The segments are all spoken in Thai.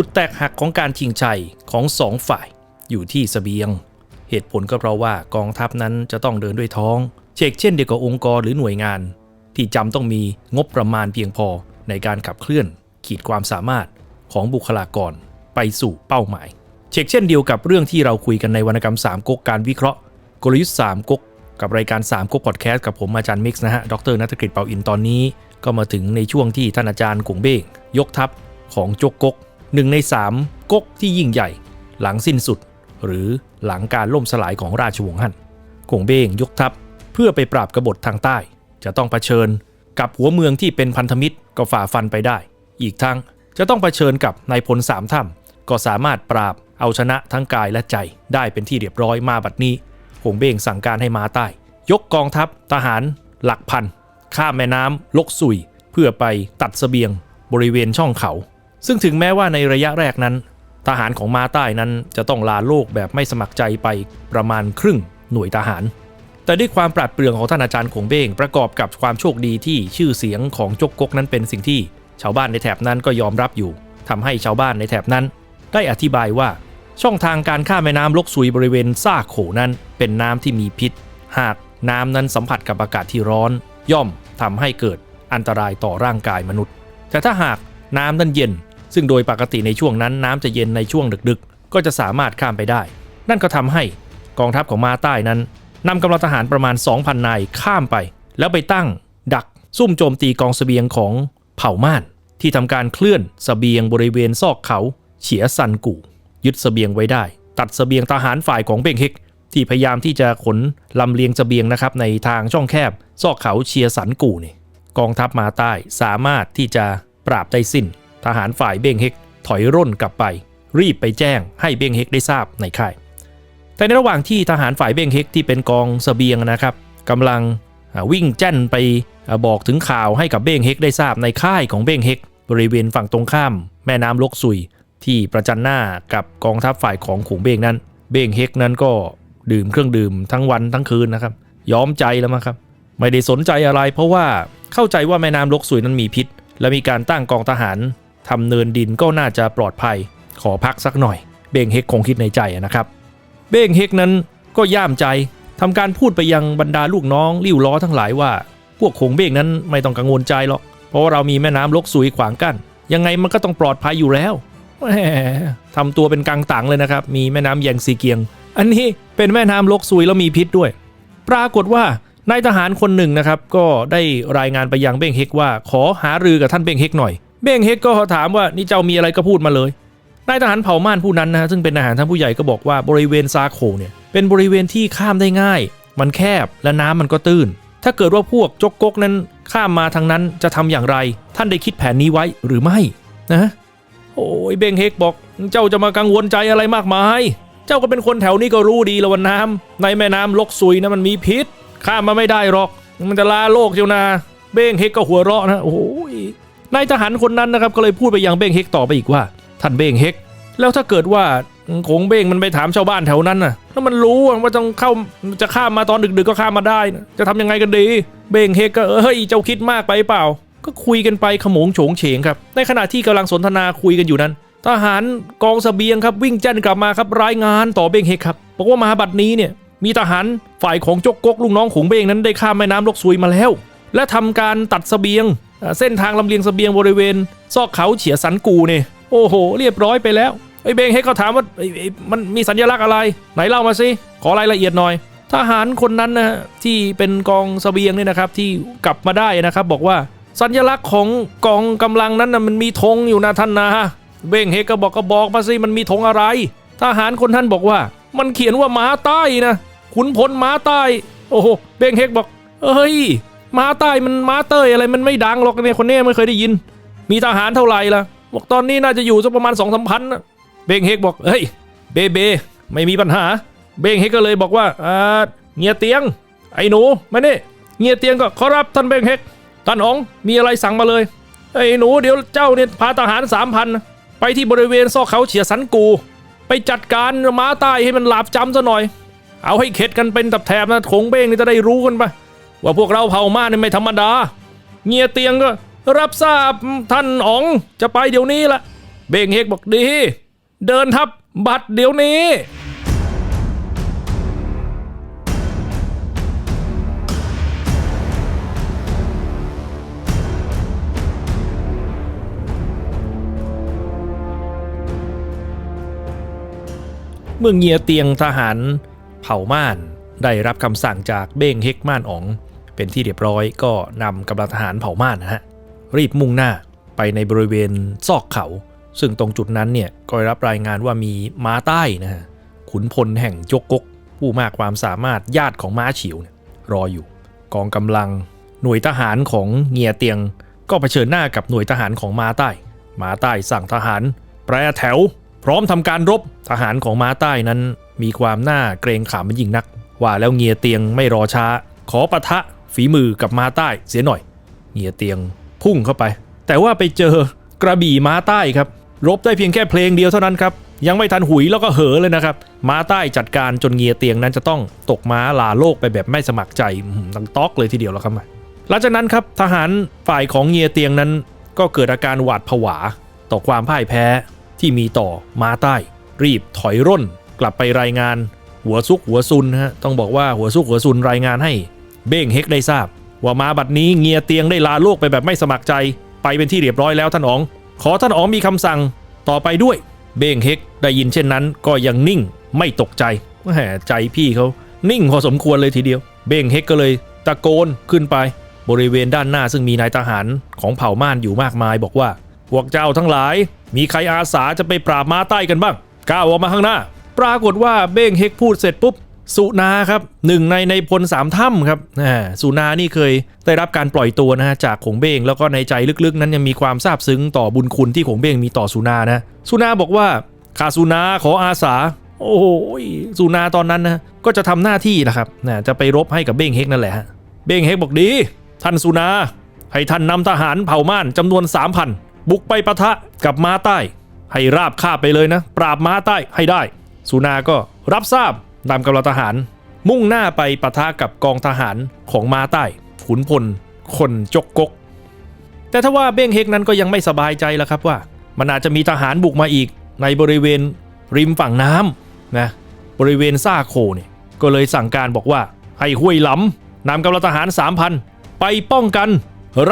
จุดแตกหักของการชิงชัยของสองฝ่ายอยู่ที่เสบียง เหตุผลก็เพราะว่ากองทัพนั้นจะต้องเดินด้วยท้อง เชกเช่นเดียวกับองค์กรหรือหน่วยงาน ที่จำต้องมีงบประมาณเพียงพอในการขับเคลื่อน ขีดความสามารถของบุคลากรไปสู่เป้าหมาย เชกเช่นเดียวกับเรื่องที่เราคุยกันในวรรณกรรม3ก๊กการวิเคราะห์กลยุทธ์3ก๊กกับรายการ3ก๊กพอดแคสต์กับผมอาจารย์มิกซ์นะฮะ ดรนัทกฤษเปาอินตอนนี้ ก็มาถึงในช่วงที่ท่านอาจารย์กงเบ้งยกทัพของจกก๊ก หนึ่งในสามก๊กที่ยิ่งใหญ่ หลังสิ้นสุด หรือหลังการล่มสลายของราชวงศ์ฮั่นกงเบ้งยกทัพเพื่อไปปราบกบฏทางใต้ จะต้องเผชิญกับหัวเมืองที่เป็นพันธมิตรก็ฝ่าฟันไปได้ อีกทั้งจะต้องเผชิญกับนายพลสามถ้ำก็สามารถปราบเอาชนะทั้งกายและใจได้เป็นที่เรียบร้อยมาบัดนี้กงเบ้งสั่งการให้มาใต้ ยกกองทัพทหารหลักพันข้ามแม่น้ำลกสุย เพื่อไปตัดเสบียงบริเวณช่องเขา ซึ่งถึงแม้ว่าในระยะแรกนั้น ทหารของมาใต้นั้นจะต้องลาโลกแบบไม่สมัครใจไปประมาณครึ่งหน่วยทหาร แต่ด้วยความปราดเปรื่องของท่านอาจารย์ขงเบ้งประกอบกับความโชคดีที่ชื่อเสียงของจกกกนั้นเป็นสิ่งที่ชาวบ้านในแถบนั้นก็ยอมรับอยู่ทำให้ชาวบ้านในแถบนั้น ได้อธิบายว่าช่องทางการข้ามแม่น้ำลกสุยบริเวณซ่าโขนั้น เป็นน้ำที่มีพิษ หากน้ำนั้นสัมผัสกับอากาศที่ร้อน ย่อมทำให้เกิดอันตรายต่อร่างกายมนุษย์ แต่ถ้าหากน้ำนั้นเย็น ซึ่งโดยปกติในช่วงนั้นน้ำจะเย็นในช่วงดึกๆ ก็จะสามารถข้ามไปได้ นั่นก็ทำให้กองทัพของมาใต้นั้นนำกำลังทหารประมาณ 2,000 นายข้ามไป แล้วไปตั้ง ดักซุ่มโจมตีกองเสบียงของเผ่าม่าน ที่ทำการเคลื่อนเสบียงบริเวณซอกเขาเฉียซันกู่ ยึดเสบียงไว้ได้ ตัดเสบียงทหารฝ่ายของเบงเฮกที่พยายามที่จะขนลำเลียงเสบียงนะครับในทางช่องแคบ ซอกเขาเชียสันกู่นี่กองทัพมาใต้สามารถที่จะปราบได้สิ้น ทหารฝ่ายเบงเฮกถอยร่นกลับไป รีบไปแจ้งให้เบงเฮกได้ทราบในค่าย แต่ในระหว่างที่ทหารฝ่ายเบงเฮกที่เป็นกองเสบียงนะครับกำลังวิ่งแจ้นไปบอกถึงข่าวให้กับเบงเฮกได้ทราบในค่ายของเบงเฮกบริเวณฝั่งตรงข้าม แม่น้ำลกซุย ที่ประจันหน้ากับกองทัพฝ่ายของขุงเบงนั้น เบงเฮกนั้นก็ดื่มเครื่องดื่มทั้งวันทั้งคืนนะครับยอมใจแล้วมั้งครับ ไม่ได้สนใจอะไรเพราะว่าเข้าใจว่าแม่น้ำลกซุยนั้นมีพิษ และมีการตั้งกองทหาร ทำเนินดินก็น่าจะปลอดภัย ขอพักสักหน่อย เบงเฮกคงคิดในใจนะครับ เบงเฮกนั้นก็ย่ามใจทำการพูดไปยังบรรดาลูกน้องลิ้วล้อทั้งหลายว่า พวกคงเบงนั้นไม่ต้องกังวลใจหรอก เพราะว่าเรามีแม่น้ำลกซุยขวางกั้นยังไงมันก็ต้องปลอดภัยอยู่แล้วทำตัวเป็นกังตังเลยนะครับ มีแม่น้ำแยงซีเกียง อันนี้เป็นแม่น้ำลกซุยแล้วมีพิษด้วย ปรากฏว่านายทหารคนหนึ่งนะครับ ก็ได้รายงานไปยังเบ้งเฮกว่า ขอหารือกับท่านเบ้งเฮกหน่อย เบ้งเฮกก็ถามว่านี่เจ้ามีอะไรก็พูดมาเลยนายทหารเผ่าม่านผู้นั้นนะซึ่งเป็นทหารท่านผู้ใหญ่ก็บอกว่าบริเวณซาโคเนี่ยเป็นบริเวณที่ข้ามได้ง่าย มันแคบและน้ำมันก็ตื้น ถ้าเกิดว่าพวกจกกกนั้นข้ามมาทางนั้นจะทำอย่างไร ท่านได้คิดแผนนี้ไว้หรือไม่นะโอ้ยเบงเฮกบอก เจ้าจะมากังวลใจอะไรมากมาย เจ้าก็เป็นคนแถวนี้ก็รู้ดีแล้วว่าน้ำในแม่น้ำลกซุยนะมันมีพิษ ข้ามมาไม่ได้หรอก มันจะลาโลกเจ้านา เบ้งเฮกก็หัวเราะนะ โอ้ย นายทหารคนนั้นนะครับก็เลยพูดไปยังเบ้งเฮกต่อไปอีกว่า ท่านเบ้งเฮกแล้วถ้าเกิดว่าคงเบ้งมันไปถามชาวบ้านแถวนั้นน่ะแล้วมันรู้ว่าต้องเข้าจะข้ามมาตอนดึกๆก็ข้ามมาได้นะจะทำยังไงกันดี เบ้งเฮกก็เฮ้ยเจ้าคิดมากไปเปล่า ก็คุยกันไปขโมงโฉงเฉงครับ ในขณะที่กำลังสนทนาคุยกันอยู่นั้น ทหารกองสเสบียงครับวิ่งแจ้นกลับมาครับรายงานต่อเบ้งเฮกครับบอกว่ามาบัดนี้เนี่ยมีทหารฝ่ายของจกกกลูกน้องของเบ้งนั้นได้ข้ามแม่น้ำลกซุยมาแล้ว และทำการตัดสเสบียง เส้นทางลำเลียงเสบียงบริเวณ ซอกเขาเฉียสันกูเนี่ยโอ้โห เรียบร้อยไปแล้วไอ้เบงเฮกก็ถามว่ามันมีสัญลักษณ์อะไร ไหนเล่ามาสิขอรายละเอียดหน่อย ทหารคนนั้นนะที่เป็นกองเสบียงเนี่ยนะครับที่กลับมาได้นะครับ บอกว่าสัญลักษณ์ของกองกำลังนั้นนะมันมีธงอยู่นะท่านนะเบงเฮกก็บอกก็บอกมาสิมันมีธงอะไร ทหารคนท่านบอกว่า มันเขียนว่าม้าใต้นะขุนพลม้าใต้ โอ้โหเบงเฮกบอกเอ้ย ม้าใต้มันม้าเตยอะไรมันไม่ดังหรอกเนี่ยคนนี้ไม่เคยได้ยิน มีทหารเท่าไหร่ล่ะบอกตอนนี้น่าจะอยู่สักประมาณสองสามพันนะเบงเฮกบอกเฮ้ยเบเบไม่มีปัญหา เบงเฮกก็เลยบอกว่าอ่าเงียเตียง ไอ้หนูมาเนี่เงียเตียงก็ขอรับท่านเบงเฮกท่านอ๋องมีอะไรสั่งมาเลยไอ้หนูเดี๋ยวเจ้าเนี่ยพาทหารสามพันไปที่บริเวณซอกเขาเฉียสันกู ไปจัดการม้าใต้ให้มันหลาบจำซะหน่อย เอาให้เข็ดกันเป็นตับแถบนะคงเบ้งนี่จะได้รู้กันปะ ว่าพวกเราเผ่าม่าเนี่ยไม่ธรรมดา เงียเตียงก็ รับทราบท่านอ๋องจะไปเดี๋ยวนี้ละเบงเฮกบอกดี เดินทับบัตรเดี๋ยวนี้เมื่อเงียเตียงทหารเผ่าม่าน ได้รับคำสั่งจากเบ้งเฮกม่านอ๋อง เป็นที่เรียบร้อยก็นำกำลังทหารเผ่าม่านนะฮะรีบมุ่งหน้าไปในบริเวณซอกเขา ซึ่งตรงจุดนั้นเนี่ยก็ได้รับรายงานว่ามีม้าใต้นะฮะขุนพลแห่งจกกก ผู้มากความสามารถญาติของม้าเฉียวเนี่ยรออยู่ กองกำลังหน่วยทหารของเงียเตียง ก็เผชิญหน้ากับหน่วยทหารของม้าใต้ม้าใต้สั่งทหาร แปรแถว พร้อมทำการรบทหารของม้าใต้นั้นมีความน่าเกรงขามเป็นยิ่งนัก ว่าแล้วเงียเตียงไม่รอช้า ขอปะทะฝีมือกับมาใต้เสียหน่อย เงียเตียงพุ่งเข้าไป แต่ว่าไปเจอกระบี่มาใต้ครับ รบได้เพียงแค่เพลงเดียวเท่านั้นครับ ยังไม่ทันหุยแล้วก็เหอเลยนะครับ มาใต้จัดการจนเงียเตียงนั้นจะต้องตกม้าลาโลกไปแบบไม่สมัครใจตังตอกเลยทีเดียวแล้วครับหลังจากนั้นครับทหารฝ่ายของเงียเตียงนั้น ก็เกิดอาการหวาดผวา ต่อความพ่ายแพ้ที่มีต่อมาใต้ รีบถอยร่น กลับไปรายงาน หัวซุกหัวซุนนะฮะต้องบอกว่าหัวซุกหัวซุนรายงานให้ เบ้งเฮกได้ทราบ ว่ามาบัดนี้เงียเตียงได้ลาโลกไปแบบไม่สมัครใจ ไปเป็นที่เรียบร้อยแล้วท่านอ๋อง ขอท่านอ๋องมีคำสั่งต่อไปด้วย เบ้งเฮกได้ยินเช่นนั้น ก็ยังนิ่งไม่ตกใจแหมใจพี่เขานิ่งพอสมควรเลยทีเดียว เบ้งเฮกก็เลยตะโกนขึ้นไป บริเวณด้านหน้าซึ่งมีนายทหารของเผ่าม่านอยู่มากมาย บอกว่าพวกเจ้าทั้งหลาย มีใครอาสาจะไปปราบม้าใต้กันบ้างก้าวออกมาข้างหน้า ปรากฏว่าเบ้งเฮกพูดเสร็จปุ๊บสุนาครับหนึ่งในในพลสามถ้ำครับสุนานี่เคยได้รับการปล่อยตัวนะฮะจากขงเบ้งแล้วก็ในใจลึกๆ นั้นยังมีความซาบซึ้งต่อบุญคุณที่ขงเบ้งมีต่อสุนานะสุนาบอกว่าข้าสุนาขออาสา โอ้โหสุนาตอนนั้นนะก็จะทำหน้าที่นะครับนะจะไปรบให้กับเบ้งเฮกนั่นแหละฮะเบ้งเฮกบอกดี ท่านสุนา ให้ท่านนำทหารเผ่าม่านจำนวน3,000บุกไปปะทะกับม้าใต้ ให้ราบคาบไปเลยนะ ปราบม้าใต้ให้ได้ สุนาก็รับทราบนำกำลังทหาร มุ่งหน้าไปปะทะกับกองทหารของมาใต้ขุนพล คนจกกก แต่ถ้าว่าเบ้งเฮกนั้นก็ยังไม่สบายใจแล้วครับว่า มันอาจจะมีทหารบุกมาอีก ในบริเวณริมฝั่งน้ำนะบริเวณซ่าโคเนี่ยก็เลยสั่งการบอกว่าให้ห้วยหลำนำกำลังทหาร 3,000 ไปป้องกัน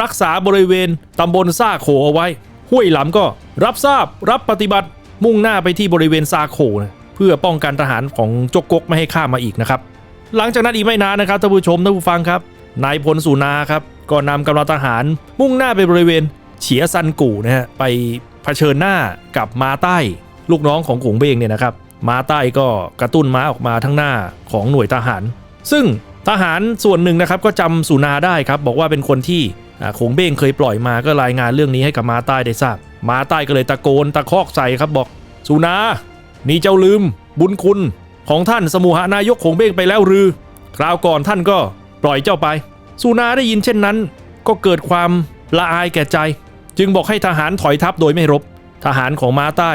รักษาบริเวณตำบลซ่าโคเอาไว้ ห้วยหลำก็รับทราบรับปฏิบัติมุ่งหน้าไปที่บริเวณซาโคนะ เพื่อป้องกันทหารของจกกกไม่ให้ข้ามมาอีกนะครับ หลังจากนั้นอีกไม่นานนะครับท่านผู้ชมท่านผู้ฟังครับนายพลสุนาครับก็นำกำลังทหารมุ่งหน้าไปบริเวณเฉียซันกูนะฮะไปเผชิญหน้ากับมาใต้ ลูกน้องของขงเบงเนี่ยนะครับมาใต้ก็กระตุ้นม้าออกมาทั้งหน้าของหน่วยทหาร ซึ่งทหารส่วนหนึ่งนะครับก็จำสุนาได้ครับบอกว่าเป็นคนที่ขงเบงเคยปล่อยมาก็รายงานเรื่องนี้ให้กับมาใต้ได้ทราบ มาใต้ก็เลยตะโกนตะคอกใส่ครับบอกสุนา นี่เจ้าลืม บุญคุณของท่านสมุหานายกขงเบงไปแล้วหรือ คราวก่อนท่านก็ปล่อยเจ้าไปสุนาได้ยินเช่นนั้น ก็เกิดความละอายแก่ใจ จึงบอกให้ทหารถอยทัพโดยไม่รบ ทหารของม้าใต้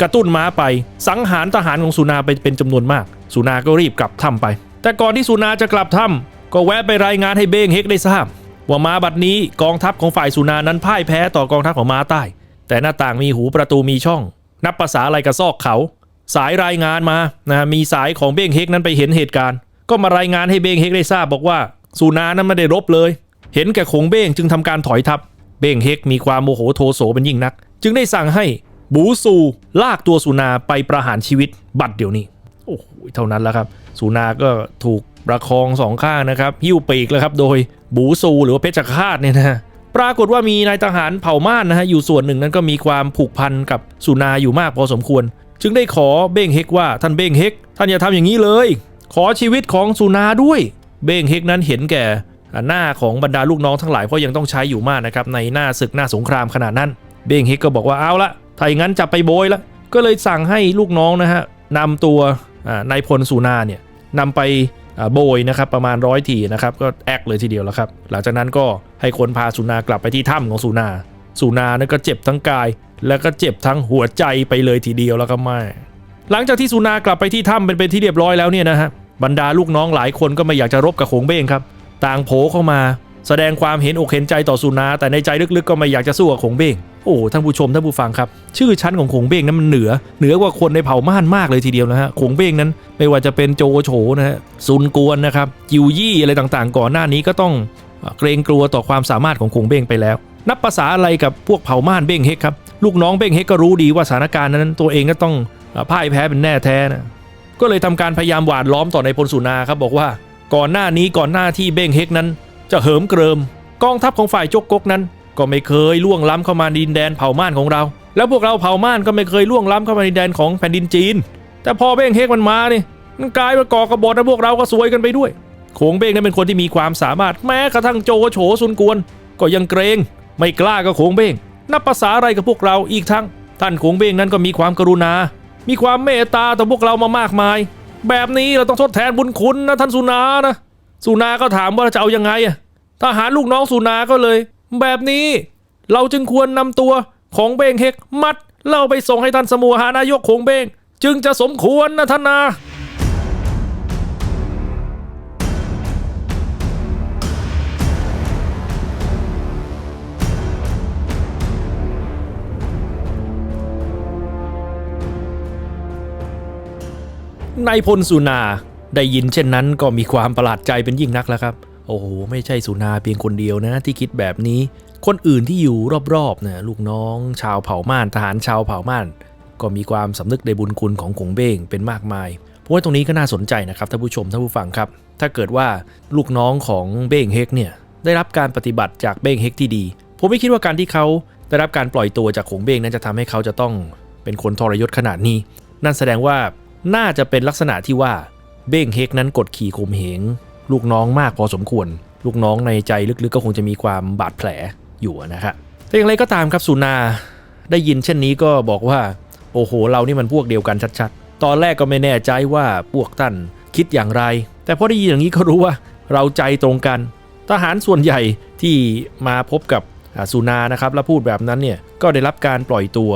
กระตุ้นม้าไป สังหารทหารของสุนาไปเป็นจำนวนมาก สุนาก็รีบกลับถ้ำไป แต่ก่อนที่สุนาจะกลับถ้ำก็แวะไปรายงานให้เบงเฮกได้ทราบว่าม้าบัดนี้กองทัพของฝ่ายสุนานั้นพ่ายแพ้ต่อกองทัพของม้าใต้ แต่หน้าต่างมีหูประตูมีช่อง นับภาษาอะไรกับซอกเขา สายรายงานมานะมีสายของเบ้งเฮกนั้นไปเห็นเหตุการณ์ ก็มารายงานให้เบ้งเฮกได้ทราบบอกว่าสุนานั้นไม่ได้รบเลย เห็นแก่คงเบ้งจึงทำการถอยทัพ เบ้งเฮกมีความโมโหโทโสเป็นยิ่งนัก จึงได้สั่งให้บูซูลากตัวสุนาไปประหารชีวิตบัดเดี๋ยวนี้ โอ้โหเท่านั้นแล้วครับสุนาก็ถูกประคองสองข้างนะครับหิ้วปีกแล้วครับโดยบูซูหรือว่าเพชฌฆาตเนี่ยนะปรากฏว่ามีนายทหารเผ่าม่านนะฮะอยู่ส่วนหนึ่งนั้นก็มีความผูกพันกับสุนาอยู่มากพอสมควร จึงได้ขอเบ้งเฮกว่าท่านเบ้งเฮกท่านอย่าทำอย่างนี้เลย ขอชีวิตของสุนาด้วย เบ้งเฮกนั้นเห็นแก่หน้าของบรรดาลูกน้องทั้งหลายเพราะยังต้องใช้อยู่มากนะครับในหน้าศึกหน้าสงครามขนาดนั้น เบ้งเฮกก็บอกว่าเอาละถ้าอย่างนั้นจะไปโบยละก็เลยสั่งให้ลูกน้องนะฮะนำตัวนายพลสุนาเนี่ยนำไปโบยนะครับประมาณร้อยทีนะครับก็แอกเลยทีเดียวแล้วครับ หลังจากนั้นก็ให้คนพาสุนากลับไปที่ถ้ำของสุนาสุนานั้นก็เจ็บทั้งกาย แล้วก็เจ็บทั้งหัวใจไปเลยทีเดียวแล้วก็ไม่ หลังจากที่สุนากลับไปที่ถ้ำเป็นเป็นที่เรียบร้อยแล้วเนี่ยนะฮะบรรดาลูกน้องหลายคนก็ไม่อยากจะรบกับขงเบ้งครับ ต่างโผเข้ามา แสดงความเห็นอกเห็นใจต่อสุนา แต่ในใจลึกๆ ก็ไม่อยากจะสู้กับขงเบ้งโอ้ท่านผู้ชมท่านผู้ฟังครับ ชื่อชั้นของขงเบ้งนั้นมันเหนือ เหนือกว่าคนในเผ่าม่านมากเลยทีเดียวนะฮะขงเบ้งนั้นไม่ว่าจะเป็นโจโฉนะฮะซุนกวนนะครับจิวยี่อะไรต่างๆ ก่อนหน้านี้ก็ต้องเกรงกลัวต่อความสามารถของขงเบ้งไปแล้ว นับภาษาอะไรกับพวกเผ่าม่านเบ้งเฮกครับ ลูกน้องเบ้งเฮกก็รู้ดีว่าสถานการณ์นั้นตัวเองก็ต้องพ่ายแพ้เป็นแน่แท้นะก็เลยทำการพยายามหวานล้อมต่อในพลสุนาครับบอกว่าก่อนหน้านี้ก่อนหน้าที่เบ้งเฮกนั้น จะเหิมเกริม กองทัพของฝ่ายจกกกนั้น ก็ไม่เคยล่วงล้ำเข้ามาดินแดนเผ่าม่านของเรา แล้วพวกเราเผ่าม่านก็ไม่เคยล่วงล้ำเข้ามาดินแดนของแผ่นดินจีน แต่พอเบ้งเฮกมันมานี่มันกลายมาก่อกระบฏแล้วพวกเราก็ซวยกันไปด้วยโขงเบ้งนั้นเป็นคนที่มีความสามารถแม้กระทั่งโจโฉซุนกวน ก็ยังเกรง ไม่กล้ากับโขงเบ้ง นับภาษาอะไรกับพวกเราอีกทั้ง ท่านขงเบ้งนั้นก็มีความกรุณา มีความเมตตาต่อพวกเรามามากมาย แบบนี้เราต้องทดแทนบุญคุณนะท่านสุนานะสุนาก็ถามว่าจะเอายังไงอะทหารลูกน้องสุนาก็เลย แบบนี้เราจึงควรนำตัวของเบงเฮกมัดเล่าไปส่งให้ท่านสมุหานายกของเบงจึงจะสมควรนะท่านนา นายพลสุนาได้ยินเช่นนั้นก็มีความประหลาดใจเป็นยิ่งนักแล้วครับ โอ้โห ไม่ใช่สุนาเพียงคนเดียวนะที่คิดแบบนี้ คนอื่นที่อยู่รอบๆนะลูกน้อง ชาวเผ่าม่านทหารชาวเผ่าม่าน ก็มีความสำนึกในบุญคุณของขงเบ้งเป็นมากมายเพราะว่าตรงนี้ก็น่าสนใจนะครับท่านผู้ชมท่านผู้ฟังครับ ถ้าเกิดว่าลูกน้องของเบ้งเฮกเนี่ยได้รับการปฏิบัติจากเบ้งเฮกที่ดี ผมไม่คิดว่าการที่เขาได้รับการปล่อยตัวจากขงเบ้งนั้นจะทำให้เขาจะต้องเป็นคนทรยศขนาดนี้ นั่นแสดงว่า น่าจะเป็นลักษณะที่ว่าเบ้งเฮกนั้นกดขี่ข่มเหง ลูกน้องมากพอสมควร ลูกน้องในใจลึกๆก็คงจะมีความบาดแผลอยู่นะครับแต่อย่างไรก็ตามครับสุนาได้ยินเช่นนี้ก็บอกว่า โอ้โห เรานี่มันพวกเดียวกันชัดๆ ตอนแรกก็ไม่แน่ใจว่าพวกท่านคิดอย่างไร แต่พอได้ยินอย่างนี้ก็รู้ว่าเราใจตรงกัน ทหารส่วนใหญ่ที่มาพบกับสุนานะครับแล้วพูดแบบนั้นเนี่ยก็ได้รับการปล่อยตัว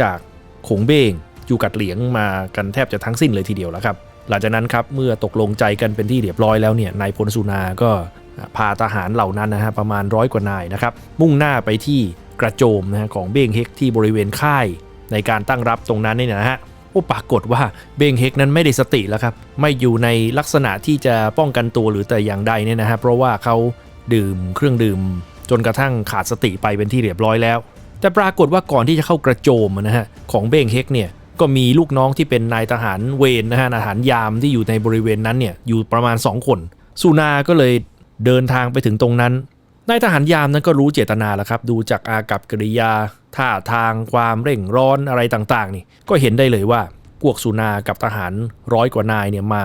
จากขงเบง จูกัดเหลียงมากันแทบจะทั้งสิ้นเลยทีเดียวแล้วครับ หลังจากนั้นครับเมื่อตกลงใจกันเป็นที่เรียบร้อยแล้วเนี่ยนายพลสุนาก็พาทหารเหล่านั้นนะฮะประมาณร้อยกว่านายนะครับมุ่งหน้าไปที่กระโจมนะฮะของเบงเฮกที่บริเวณค่ายในการตั้งรับตรงนั้นนี่นะฮะโอ้ปรากฏว่าเบงเฮกนั้นไม่ได้สติแล้วครับ ไม่อยู่ในลักษณะที่จะป้องกันตัวหรือแต่อย่างใดเนี่ยนะฮะเพราะว่าเขาดื่มเครื่องดื่ม จนกระทั่งขาดสติไปเป็นที่เรียบร้อยแล้ว แต่ปรากฏว่าก่อนที่จะเข้ากระโจมนะฮะของเบงเฮกเนี่ย ก็มีลูกน้องที่เป็นนายทหารเวรนะฮะทหารยามที่อยู่ในบริเวณนั้นเนี่ยอยู่ประมาณ 2 คน สุนาก็เลยเดินทางไปถึงตรงนั้นนายทหารยามนั้นก็รู้เจตนาแล้วครับ ดูจากอากับกริยา ท่าทางความเร่งร้อนอะไรต่างๆ นี่ ก็เห็นได้เลยว่าพวกสุนากับทหารร้อยกว่านายเนี่ยมา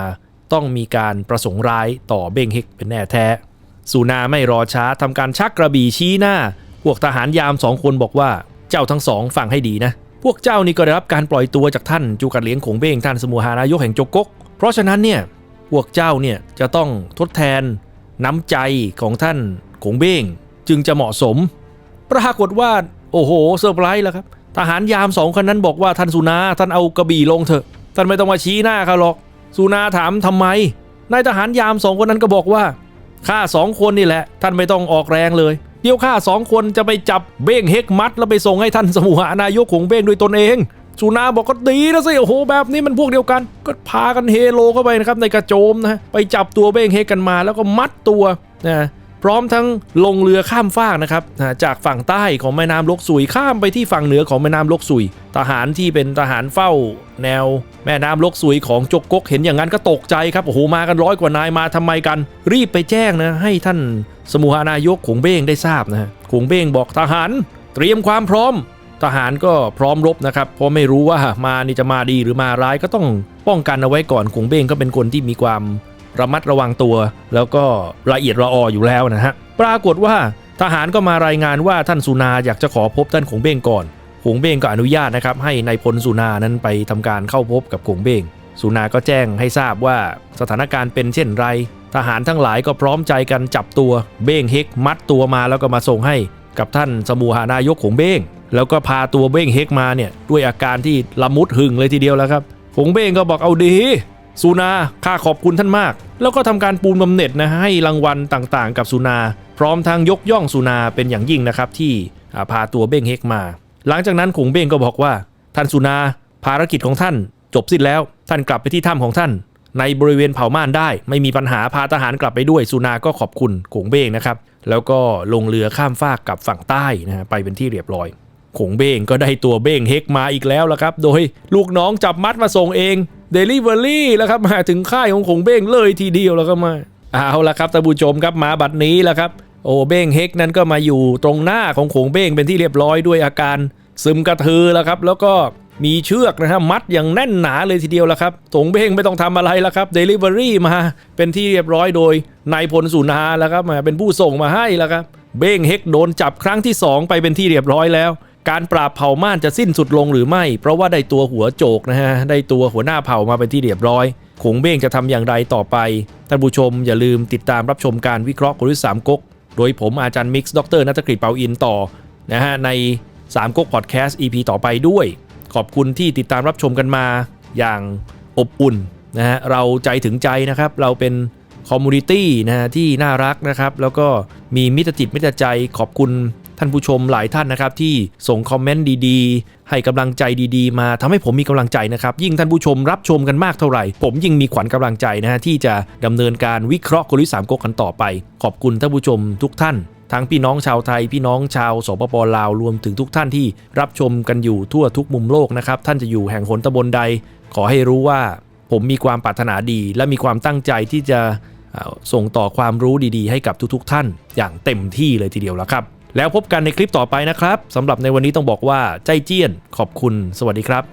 ต้องมีการประสงค์ร้ายต่อเบ้งเฮกเป็นแน่แท้ สุนาไม่รอช้าทำการชักกระบี่ชี้หน้า พวกทหารยามสองคนบอกว่าเจ้าทั้งสองฟังให้ดีนะ พวกเจ้านี่ก็ได้รับการปล่อยตัวจากท่านจูกัดเลี้ยงขงเบ้งท่านสมุหานายกแห่งโจกก เพราะฉะนั้นเนี่ยพวกเจ้าเนี่ยจะต้องทดแทนน้ำใจของท่านขงเบ้งจึงจะเหมาะสม ปรากฏว่าโอ้โหเซอร์ไพรส์แล้วครับทหารยามสองคนนั้นบอกว่าท่านสุนาท่านเอากระบี่ลงเถอะ ท่านไม่ต้องมาชี้หน้าเขาหรอก สุนาถามทำไมนายทหารยามสองคนนั้นก็บอกว่าข้าสองคนนี่แหละ ท่านไม่ต้องออกแรงเลย เดียวข้าสองคนจะไปจับเบ้งเฮกมัด แล้วไปส่งให้ท่านสมุหานายกของเบ้งด้วยตนเองสุนาบอกก็ดีนะสิโอ้โหแบบนี้มันพวกเดียวกัน ก็พากันเฮโลเข้าไปนะครับในกระโจมนะฮะไปจับตัวเบ้งเฮกกันมา แล้วก็มัดตัวนะพร้อมทั้งลงเรือข้ามฟากนะครับจากฝั่งใต้ของแม่น้ำลกสุยข้ามไปที่ฝั่งเหนือของแม่น้ำลกสุย ทหารที่เป็นทหารเฝ้า แนว แม่น้ำลกสุยของจกกกเห็นอย่างนั้นก็ตกใจครับโอ้โหมากันร้อยกว่านายมาทำไมกัน รีบไปแจ้งนะให้ท่าน สมุหานายกขงเบ้งได้ทราบนะขงเบ้งบอกทหาร เตรียมความพร้อม ทหารก็พร้อมรบนะครับ เพราะไม่รู้ว่ามานี่จะมาดีหรือมาร้ายก็ต้องป้องกันเอาไว้ก่อนขงเบ้งก็เป็นคนที่มีความระมัดระวังตัว แล้วก็ละเอียดระอออยู่แล้วนะฮะปรากฏว่าทหารก็มารายงานว่าท่านสุนาอยากจะขอพบท่านขงเบ้งก่อนขงเบ้งก็อนุญาตนะครับให้ในายพลสุนานั้นไปทำการเข้าพบกับขงเบ้งสุนาก็แจ้งให้ทราบว่าสถานการณ์เป็นเช่นไร ทหารทั้งหลายก็พร้อมใจกันจับตัวเบ้งเฮกมัดตัวมาแล้วก็มาส่งให้กับท่านสมุหานายกขงเบ้ง แล้วก็พาตัวเบ้งเฮกมาเนี่ยด้วยอาการที่ละมุดหึงเลยทีเดียวแล้วครับขงเบ้งก็บอกเอาดีสุนาข้าขอบคุณท่านมาก แล้วก็ทำการปูนบำเหน็จนะให้รางวัลต่างๆ กับสุนา พร้อมทั้งยกย่องสุนาเป็นอย่างยิ่งนะครับที่พาตัวเบ้งเฮกมา หลังจากนั้นขงเบ้งก็บอกว่า ท่านสุนาภารกิจของท่าน จบสิ้นแล้วท่านกลับไปที่ถ้ำของท่าน ในบริเวณเผ่าม่านได้ ไม่มีปัญหาพาทหารกลับไปด้วยสุนาก็ขอบคุณขงเบ้งนะครับ แล้วก็ลงเรือข้ามฟากกลับฝั่งใต้นะฮะไปเป็นที่เรียบร้อยขงเบ้งก็ได้ตัวเบ้งเฮกมาอีกแล้วละครับ โดยลูกน้องจับมัดมาส่งเองเดลิเวอรี่แล้วครับมาถึงค่ายของขงเบ้งเลยทีเดียวแล้วก็มาเอาละครับท่านผู้ชมครับมาบัดนี้แล้วครับ โอเบ้งเฮกนั้นก็มาอยู่ตรงหน้าของขงเบ้งเป็นที่เรียบร้อยด้วยอาการซึมกระทือแล้วครับ แล้วก็ มีเชือกนะฮะมัดอย่างแน่นหนาเลยทีเดียวแล้วครับขงเบ้งไม่ต้องทำอะไรแล้วครับเดลิเวอรี่มาเป็นที่เรียบร้อยโดยนายพลสุนาแล้วครับมาเป็นผู้ส่งมาให้แล้วครับเบ้งเฮกโดนจับครั้งที่ 2 ไปเป็นที่เรียบร้อยแล้ว การปราบเผ่าม่านจะสิ้นสุดลงหรือไม่ เพราะว่าได้ตัวหัวโจกนะฮะได้ตัวหัวหน้าเผ่ามาเป็นที่เรียบร้อยขงเบ้งจะทำอย่างไรต่อไปท่านผู้ชมอย่าลืมติดตามรับชมการวิเคราะห์กลยุทธ์สามก๊กโดยผมอาจารย์มิกซ์ดรนัตกฤษเปาอินต่อนะฮะในสามก๊กพอดแคสต์ EP ต่อไปด้วย ขอบคุณที่ติดตามรับชมกันมาอย่างอบอุ่นนะฮะเราใจถึงใจนะครับ เราเป็นคอมมูนิตี้นะฮะที่น่ารักนะครับ แล้วก็มีมิตรจิตมิตรใจขอบคุณท่านผู้ชมหลายท่านนะครับ ที่ส่งคอมเมนต์ดีๆ ให้กำลังใจดีๆ มาทำให้ผมมีกำลังใจนะครับ ยิ่งท่านผู้ชมรับชมกันมากเท่าไหร่ ผมยิ่งมีขวัญกำลังใจนะฮะที่จะดำเนินการวิเคราะห์กลยุทธ์สามก๊กกันต่อไป ขอบคุณท่านผู้ชมทุกท่าน ทั้งพี่น้องชาวไทยพี่น้องชาวสปปลาวรวมถึงทุกท่านที่รับชมกันอยู่ทั่วทุกมุมโลกนะครับ ท่านจะอยู่แห่งหนตำบลใด ขอให้รู้ว่าผมมีความปรารถนาดี และมีความตั้งใจที่จะส่งต่อความรู้ดีๆ ให้กับทุกๆ ท่าน อย่างเต็มที่เลยทีเดียวแล้วครับ แล้วพบกันในคลิปต่อไปนะครับสำหรับในวันนี้ต้องบอกว่าใจเจี้ยนขอบคุณ สวัสดีครับ